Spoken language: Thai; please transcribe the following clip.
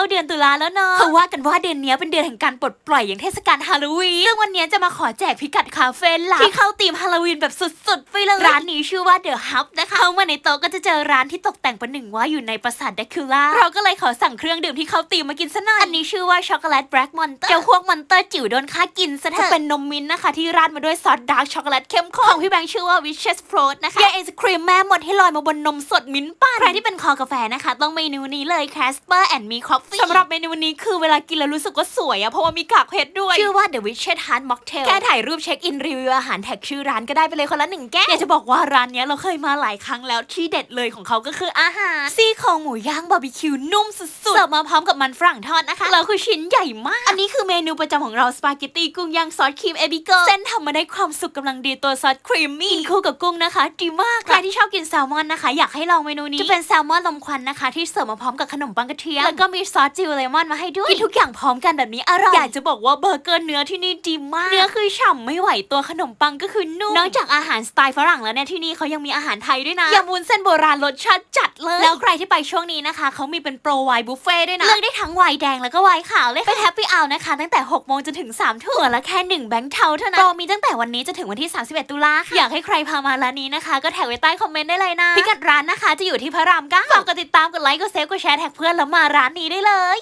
าเดือนตุลาแล้วเนาะเขาว่ากันว่าเดือนนี้เป็นเดือนแห่งการปลดปล่อยอย่างเทศกาลฮาโลวีนซึ่งวันนี้จะมาขอแจกพิกัดคาเฟ่หลักที่เข้าธีมฮาโลวีนแบบสุดๆไปเลยร้านนี้ชื่อว่าเดอะฮับนะคะเข้ามาในโต๊ะก็จะเจอร้านที่ตกแต่งประหนึ่งว่าอยู่ในปราสาทเดคูล่าเราก็เลยขอสั่งเครื่องดื่มที่เขาตีมมากินซะหน่อยอันนี้ชื่อว่าช็อกโกแลตแบล็กมอนเตอร์เจ้าพวกมอนเตอร์จิ๋วโดนค่ากินซะเถอะจะเป็นนมมิ้นท์นะคะ ที่ราดมาด้วยซอสดาร์กช็อกโกแลตเข้มข้นของพี่แบงค์ชื่อว่าวิชเชสโฟรดนะคะยาไอศครีมแม่หมดให้ลอยมาบนนมสดมิ้นท์ปั่นใครที่เป็นคอกาแฟนะคะ ต้องเมนูนี้เลย Casper and Me Coffee สำหรับเมนูนี้คือเวลากินแล้วรู้สึกว่าสวยอะเพราะว่ามีกากเพชรด้วย ชื่อว่า The Witched Heart Mocktail แค่ถ่ายรูปเช็คอินรีวิวอาหารแท็กชื่อร้านก็ได้ไปเลยคนละหนึ่งแก้วอยากจะบอกว่าร้านเนี้ยเราเคยมาหลายครั้งแล้วที่เด็ดเลยของเขาก็คืออาหารซี่โครงหมูย่างบาร์บีคิวนุ่มสุดๆเสิร์ฟมาพร้อมกับมันฝรั่งทอดนะคะแล้วคือชิ้นใหญ่มาก อันนี้คือเมนูประจำของเราสปาเกตตีกุ้งย่างซอสครีมเอบิโกเส้นทำมาได้ความสุกกำลังดีตัวซอสครีมมี่กินคู่กับกุ้งนะคะดีมากใครที่ชอบกินแซลมอนนะคะ อยากให้ลองเมนูนี้จะเป็นแซลมอนลมควันนะคะ ที่เสิร์ฟมาพร้อมกับขนมปังกระเทียมแล้วก็มีซอสจิวเลมอนมาให้ด้วย กินทุกอย่างพร้อมกันแบบนี้อร่อย อยากจะบอกว่าเบอร์เกอร์เนื้อที่นี่ดีมาก เนื้อคือฉ่ำไม่ไหวตัวขนมปังก็คือนุ่ม นอกจากอาหารสไตล์ฝรั่งแล้วเนี่ยที่นี่เขายังมีอาหารไทยด้วยนะยำวุ้นเส้นโบราณรสชาติจัดเลย แล้วใครที่ไปช่วงนี้นะคะเขามีเป็นโปรไวน์บุฟเฟ่ด้วยนะ เลือกได้ทั้งไวน์แดงแล้วก็ไวน์ขาวเลยค่ะเป็นแฮปปี้เอานะคะ ตั้งแต่6โมงจนถึง3ทุ่มละแค่ 1 แบงค์เทาเท่านั้น โปรมีตั้งแต่วันนี้จนถึงวันที่ 31 ตุลาค่ะอยากให้ใครพามาร้านนี้นะคะ ก็แท็กไว้ใต้คอมเมนต์ได้เลยนะ พิกัดร้านนะคะจะอยู่ที่พระรามเก้าฝากกดติดตามกดไลค์กดเซฟกดแชร์แท็กเพื่อนแล้วมาร้านนี้ได้เลย